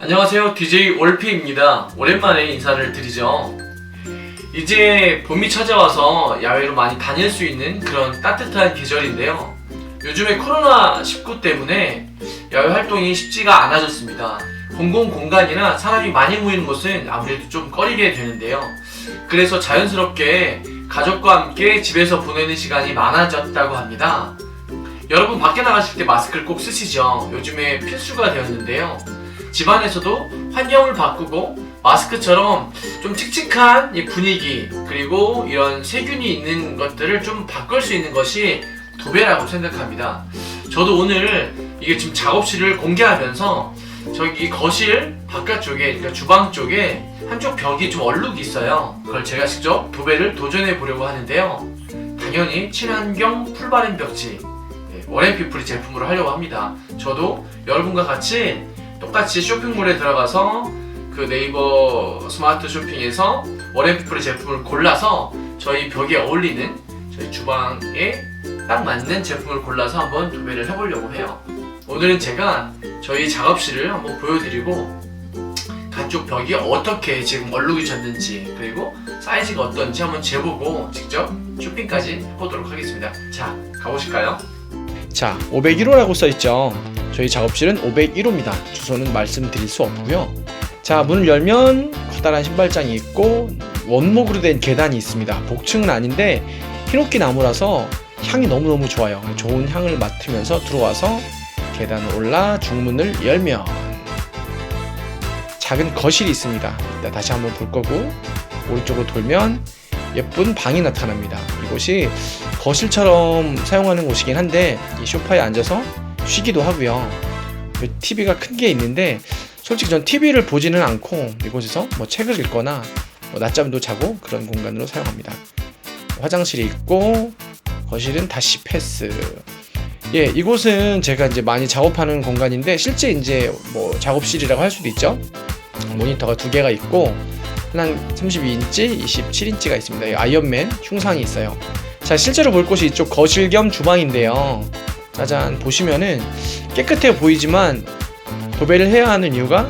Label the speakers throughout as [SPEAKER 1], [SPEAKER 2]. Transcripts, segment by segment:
[SPEAKER 1] 안녕하세요. DJ 올피입니다. 오랜만에 인사를 드리죠. 이제 봄이 찾아와서 야외로 많이 다닐 수 있는 그런 따뜻한 계절인데요. 요즘에 코로나19 때문에 야외 활동이 쉽지가 않아졌습니다. 공공 공간이나 사람이 많이 모이는 곳은 아무래도 좀 꺼리게 되는데요. 그래서 자연스럽게 가족과 함께 집에서 보내는 시간이 많아졌다고 합니다. 여러분 밖에 나가실 때 마스크를 꼭 쓰시죠. 요즘에 필수가 되었는데요. 집안에서도 환경을 바꾸고 마스크처럼 좀 칙칙한 이 분위기 그리고 이런 세균이 있는 것들을 좀 바꿀 수 있는 것이 도배라고 생각합니다. 저도 오늘 이게 지금 작업실을 공개하면서 저기 거실 바깥쪽에 그러니까 주방 쪽에 한쪽 벽이 좀 얼룩이 있어요. 그걸 제가 직접 도배를 도전해 보려고 하는데요. 당연히 친환경 풀바른 벽지 네, 워렌피플이 제품으로 하려고 합니다. 저도 여러분과 같이 똑같이 쇼핑몰에 들어가서 그 네이버 스마트 쇼핑에서 워렌피플의 제품을 골라서 저희 벽에 어울리는 저희 주방에 딱 맞는 제품을 골라서 한번 도배를 해보려고 해요. 오늘은 제가 저희 작업실을 한번 보여드리고 가쪽 벽이 어떻게 지금 얼룩이 졌는지 그리고 사이즈가 어떤지 한번 재보고 직접 쇼핑까지 해보도록 하겠습니다. 자, 가보실까요?
[SPEAKER 2] 자, 501호라고 써있죠. 저희 작업실은 501호입니다. 주소는 말씀드릴 수 없고요. 자, 문을 열면 커다란 신발장이 있고 원목으로 된 계단이 있습니다. 복층은 아닌데 히노키 나무라서 향이 너무너무 좋아요. 좋은 향을 맡으면서 들어와서 계단을 올라 중문을 열면 작은 거실이 있습니다. 이따 다시 한번 볼 거고 오른쪽으로 돌면 예쁜 방이 나타납니다. 이곳이 거실처럼 사용하는 곳이긴 한데 이 소파에 앉아서 쉬기도 하고요. TV가 큰 게 있는데 솔직히 전 TV를 보지는 않고 이곳에서 뭐 책을 읽거나 뭐 낮잠도 자고 그런 공간으로 사용합니다. 화장실이 있고 거실은 다시 패스. 예, 이곳은 제가 이제 많이 작업하는 공간인데 실제 이제 뭐 작업실이라고 할 수도 있죠. 모니터가 두 개가 있고 한 32인치, 27인치가 있습니다. 이 아이언맨 흉상이 있어요. 자, 실제로 볼 곳이 이쪽 거실 겸 주방인데요. 짜잔, 보시면은 깨끗해 보이지만 도배를 해야 하는 이유가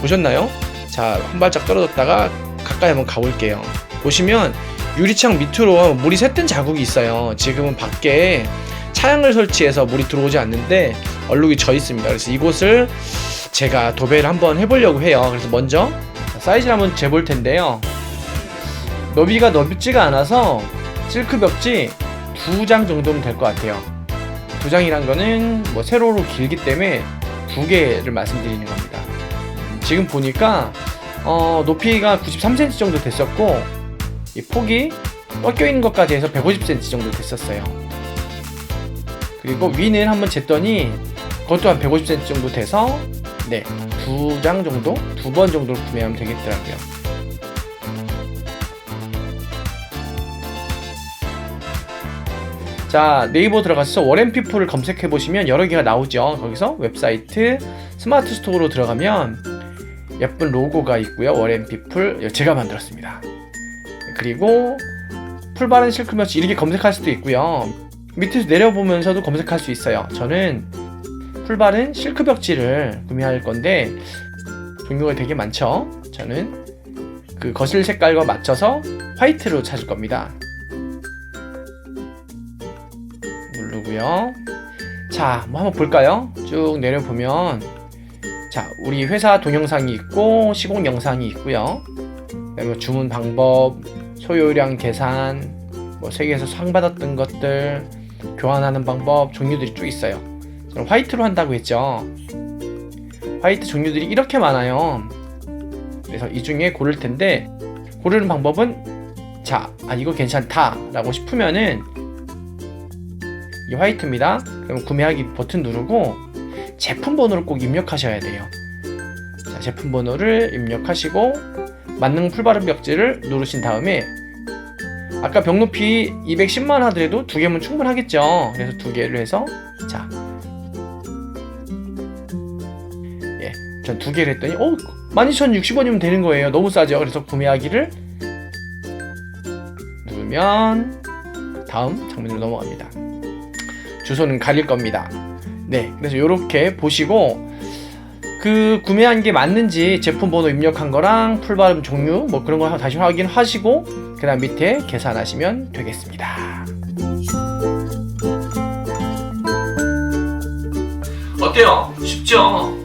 [SPEAKER 2] 보셨나요? 자, 한 발짝 떨어졌다가 가까이 한번 가볼게요. 보시면 유리창 밑으로 물이 샜던 자국이 있어요. 지금은 밖에 차양을 설치해서 물이 들어오지 않는데 얼룩이 져 있습니다. 그래서 이곳을 제가 도배를 한번 해보려고 해요. 그래서 먼저 사이즈를 한번 재볼 텐데요. 너비가 넓지가 않아서 실크 벽지 두 장 정도면 될 것 같아요. 두 장이란 거는 뭐 세로로 길기 때문에 두 개를 말씀드리는 겁니다. 지금 보니까 어, 높이가 93cm 정도 됐었고 이 폭이 꺾여 있는 것까지 해서 150cm 정도 됐었어요. 그리고 위는 한번 쟀더니 그것도 한 150cm 정도 돼서 네, 두 장 정도, 두 번 정도를 구매하면 되겠더라고요. 자, 네이버 들어가서 워렌피플을 검색해 보시면 여러 개가 나오죠. 거기서 웹사이트 스마트 스토어로 들어가면 예쁜 로고가 있고요. 워렌피플 제가 만들었습니다. 그리고 풀바른 실크며치 이렇게 검색할 수도 있고요. 밑에서 내려보면서도 검색할 수 있어요. 저는 풀바른 실크 벽지를 구매할 건데 종류가 되게 많죠. 저는 그 거실 색깔과 맞춰서 화이트로 찾을 겁니다. 누르고요. 자, 뭐 한번 볼까요? 쭉 내려보면 자, 우리 회사 동영상이 있고 시공 영상이 있고요. 그리고 주문 방법, 소요량 계산, 뭐 세계에서 상 받았던 것들, 교환하는 방법, 종류들이 쭉 있어요. 저는 화이트로 한다고 했죠. 화이트 종류들이 이렇게 많아요. 그래서 이 중에 고를 텐데 고르는 방법은 자, 아 이거 괜찮다라고 싶으면은 이 화이트입니다. 그럼 구매하기 버튼 누르고 제품 번호를 꼭 입력하셔야 돼요. 자, 제품 번호를 입력하시고 만능 풀바른 벽지를 누르신 다음에 아까 벽 높이 210만 하더라도 두 개면 충분하겠죠. 그래서 두 개를 해서 자, 예, 전 두 개를 했더니 어 12,060원이면 되는 거예요. 너무 싸죠. 그래서 구매하기를 누르면 다음 장면으로 넘어갑니다. 주소는 가릴 겁니다. 네, 그래서 이렇게 보시고 그 구매한 게 맞는지 제품 번호 입력한 거랑 풀발음 종류 뭐 그런 거 다시 확인하시고 그다음 밑에 계산하시면 되겠습니다.
[SPEAKER 1] 어때요? 쉽죠?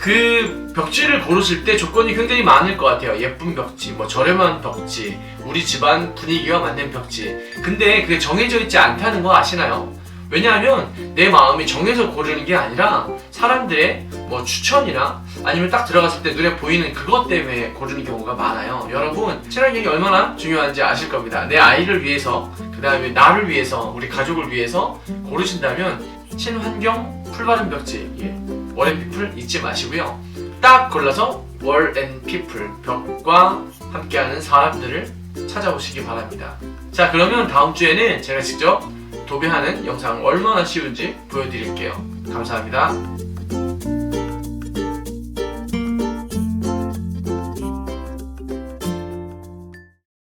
[SPEAKER 1] 그 벽지를 고르실 때 조건이 굉장히 많을 것 같아요. 예쁜 벽지, 뭐 저렴한 벽지, 우리 집안 분위기와 맞는 벽지. 근데 그게 정해져 있지 않다는 거 아시나요? 왜냐하면 내 마음이 정해서 고르는 게 아니라 사람들의 뭐 추천이나 아니면 딱 들어갔을 때 눈에 보이는 그것 때문에 고르는 경우가 많아요. 여러분, 친환경이 얼마나 중요한지 아실 겁니다. 내 아이를 위해서, 그 다음에 나를 위해서, 우리 가족을 위해서 고르신다면 친환경 풀바른 벽지, 예. 월앤피플 잊지 마시고요. 딱 골라서 월앤피플 벽과 함께하는 사람들을 찾아오시기 바랍니다. 자 그러면 다음 주에는 제가 직접 도배하는 영상 얼마나 쉬운지 보여드릴게요. 감사합니다.